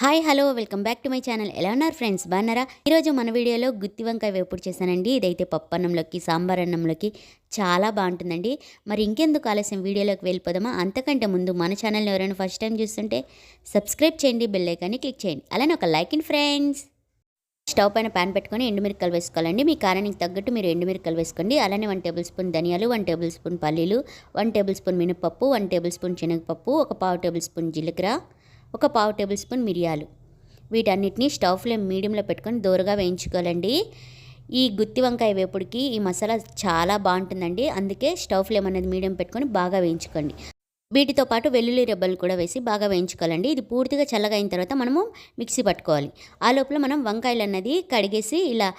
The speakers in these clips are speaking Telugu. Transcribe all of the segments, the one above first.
Hi hello welcome back to my channel. ఎలా ఉన్నారు ఫ్రెండ్స్? బాగున్నారా? ఈరోజు మన వీడియోలో గుత్తి వంకాయ వేపుడు చేశానండి. ఇదైతే పప్పు అన్నంలోకి సాంబార్ అన్నంలోకి చాలా బాగుంటుందండి. మరి ఇంకెందుకు ఆలస్యం? వీడియోలోకి వెళ్ళిపోదామా? అంతకంటే ముందు మన ఛానల్ని ఎవరైనా ఫస్ట్ టైం చూస్తుంటే సబ్స్క్రైబ్ చేయండి బెల్ ఐకాన్ని క్లిక్ చేయండి. అలానే ఒక లైక్ ఇన్ ఫ్రెండ్స్. స్టవ్ పైన ప్యాన్ పెట్టుకొని ఎండుమిరకలు వేసుకోవాలండి. మీ కారానికి తగ్గట్టు మీరు ఎండుమిరకలు వేసుకోండి. అలానే వన్ టేబుల్ స్పూన్ ధనియాలు వన్ టేబుల్ స్పూన్ పల్లీలు వన్ టేబుల్ స్పూన్ మినపప్పు వన్ టేబుల్ స్పూన్ శనగపప్పు ఒక పావు టేబుల్ స్పూన్ జీలకర్ర ఒక పావు టేబుల్ స్పూన్ మిరియాలు. వీటన్నిటిని స్టవ్ ఫ్లేమ్ మీడియంలో పెట్టుకొని దూరగా వేయించుకోవాలండి. ఈ గుత్తి వంకాయ వేపుడికి ఈ మసాలా చాలా బాగుంటుందండి. అందుకే స్టవ్ ఫ్లేమ్ అనేది మీడియం పెట్టుకొని బాగా వేయించుకోండి. వీటితో పాటు వెల్లుల్లి రెబ్బలు కూడా వేసి బాగా వేయించుకోవాలండి. ఇది పూర్తిగా చల్లగా అయిన తర్వాత మనము మిక్సీ పట్టుకోవాలి. ఆ లోపల మనం వంకాయలు అన్నది కడిగేసి ఇలా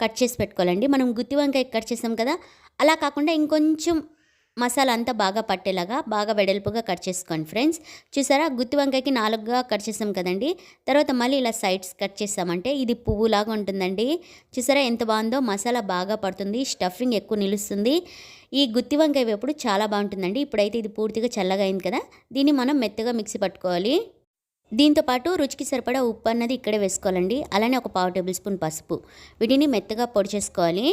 కట్ చేసి పెట్టుకోవాలండి. మనం గుత్తి వంకాయ కట్ చేసాం కదా? అలా కాకుండా ఇంకొంచెం మసాలా అంతా బాగా పట్టేలాగా బాగా వెడల్పుగా కట్ చేసుకోండి ఫ్రెండ్స్. చూసారా? గుత్తి వంకాయకి నాలుగుగా కట్ చేసాం కదండి. తర్వాత మళ్ళీ ఇలా సైడ్స్ కట్ చేసామంటే ఇది పువ్వులాగా ఉంటుందండి. చూసారా? ఎంత బాగుందో? మసాలా బాగా పడుతుంది. స్టఫింగ్ ఎక్కువ నిలుస్తుంది. ఈ గుత్తి వంకాయ వేపుడు చాలా బాగుంటుందండి. ఇప్పుడైతే ఇది పూర్తిగా చల్లగా అయింది కదా. దీన్ని మనం మెత్తగా మిక్సీ పట్టుకోవాలి. దీంతో పాటు రుచికి సరిపడా ఉప్పు అన్నది ఇక్కడే వేసుకోవాలండి. అలానే ఒక పావు టేబుల్ స్పూన్ పసుపు. వీటిని మెత్తగా పొడి చేసుకోవాలి.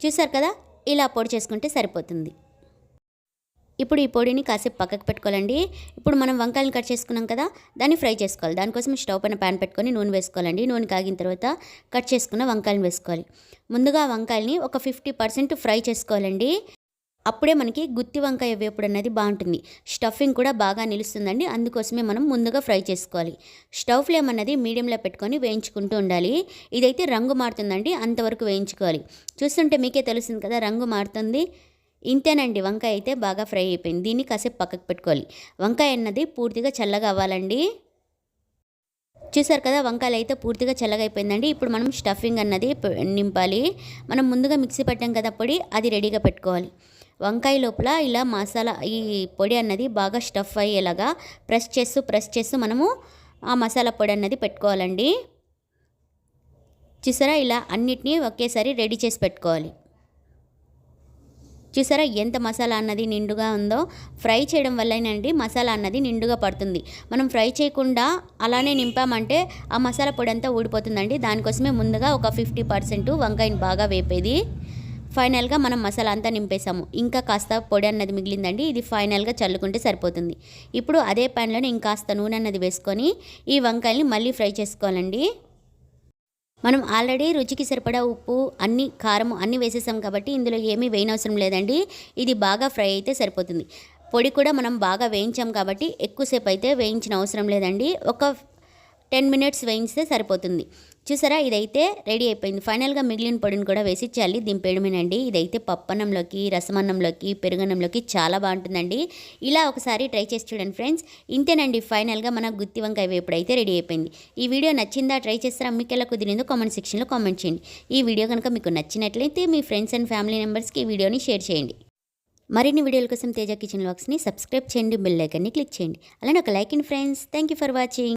చూసారు కదా? ఇలా పొడి చేసుకుంటే సరిపోతుంది. ఇప్పుడు ఈ పొడిని కాసేపు పక్కకు పెట్టుకోవాలండి. ఇప్పుడు మనం వంకాయలను కట్ చేసుకున్నాం కదా దాన్ని ఫ్రై చేసుకోవాలి. దానికోసం స్టవ్ పైన ప్యాన్ పెట్టుకొని నూనె వేసుకోవాలండి. నూనె కాగిన తర్వాత కట్ చేసుకున్న వంకాయలను వేసుకోవాలి. ముందుగా వంకాయల్ని ఒక ఫిఫ్టీ పర్సెంట్ ఫ్రై చేసుకోవాలండి. అప్పుడే మనకి గుత్తి వంకాయ వేపుడు అనేది బాగుంటుంది. స్టఫింగ్ కూడా బాగా నిలుస్తుందండి. అందుకోసమే మనం ముందుగా ఫ్రై చేసుకోవాలి. స్టవ్ ఫ్లేమ్ అన్నది మీడియంలో పెట్టుకొని వేయించుకుంటూ ఉండాలి. ఇదైతే రంగు మారుతుందండి. అంతవరకు వేయించుకోవాలి. చూస్తుంటే మీకే తెలుస్తుంది కదా రంగు మారుతుంది. ఇంతేనండి వంకాయ అయితే బాగా ఫ్రై అయిపోయింది. దీన్ని కాసేపు పక్కకు పెట్టుకోవాలి. వంకాయ అన్నది పూర్తిగా చల్లగా అవ్వాలండి. చూసారు కదా వంకాయలు అయితే పూర్తిగా చల్లగా అయిపోయిందండి. ఇప్పుడు మనం స్టఫింగ్ అన్నది నింపాలి. మనం ముందుగా మిక్సీ పెట్టాం కదా పొడి అది రెడీగా పెట్టుకోవాలి. వంకాయ లోపల ఇలా మసాలా ఈ పొడి అన్నది బాగా స్టఫ్ అయ్యేలాగా ప్రెస్ చేస్తూ ప్రెస్ చేస్తూ మనము ఆ మసాలా పొడి అన్నది పెట్టుకోవాలండి. చూసారా ఇలా అన్నిటినీ ఒకేసారి రెడీ చేసి పెట్టుకోవాలి. చూసారా ఎంత మసాలా అన్నది నిండుగా ఉందో? ఫ్రై చేయడం వల్లనండి మసాలా అన్నది నిండుగా పడుతుంది. మనం ఫ్రై చేయకుండా అలానే నింపామంటే ఆ మసాలా పొడి అంతా ఊడిపోతుందండి. దానికోసమే ముందుగా ఒక ఫిఫ్టీ పర్సెంట్ వంకాయని బాగా వేపేది. ఫైనల్గా మనం మసాలా అంతా నింపేసాము ఇంకా కాస్త పొడి అన్నది మిగిలిందండి. ఇది ఫైనల్గా చల్లుకుంటే సరిపోతుంది. ఇప్పుడు అదే ప్యాన్లోనే ఇంకాస్త నూనె అన్నది వేసుకొని ఈ వంకాయల్ని మళ్ళీ ఫ్రై చేసుకోవాలండి. మనం ఆల్రెడీ రుచికి సరిపడా ఉప్పు అన్ని కారం అన్నీ వేసేసాం కాబట్టి ఇందులో ఏమీ వేయనవసరం లేదండి. ఇది బాగా ఫ్రై అయితే సరిపోతుంది. పొడి కూడా మనం బాగా వేయించాం కాబట్టి ఎక్కువసేపు అయితే వేయించిన అవసరం లేదండి. ఒక టెన్ మినిట్స్ వేయించితే సరిపోతుంది. చూసారా? ఇదైతే రెడీ అయిపోయింది. ఫైనల్గా మిగిలిన పొడిని కూడా వేసి చల్లి దింపేయడమేనండి. ఇదైతే పప్పన్నంలోకి రసమన్నంలోకి పెరుగన్నంలోకి చాలా బాగుంటుందండి. ఇలా ఒకసారి ట్రై చేసి చూడండి ఫ్రెండ్స్. ఇంతేనండి ఫైనల్గా మన గుత్తి వంకాయ వేపుడు అయితే రెడీ అయిపోయింది. ఈ వీడియో నచ్చిందా? ట్రై చేస్తారా? మీకు ఎలా కుదిరిందో కామెంట్ సెక్షన్లో కామెంట్ చేయండి. ఈ వీడియో కనుక మీకు నచ్చినట్లయితే మీ ఫ్రెండ్స్ అండ్ ఫ్యామిలీ మెంబర్స్కి ఈ వీడియోని షేర్ చేయండి. మరిన్ని వీడియోల కోసం తేజ కిచెన్ లాక్స్ని సబ్స్క్రైబ్ చేయండి. బెల్ ఐకన్ని క్లిక్ చేయండి. అలానే ఒక like in friends. Thank you for watching.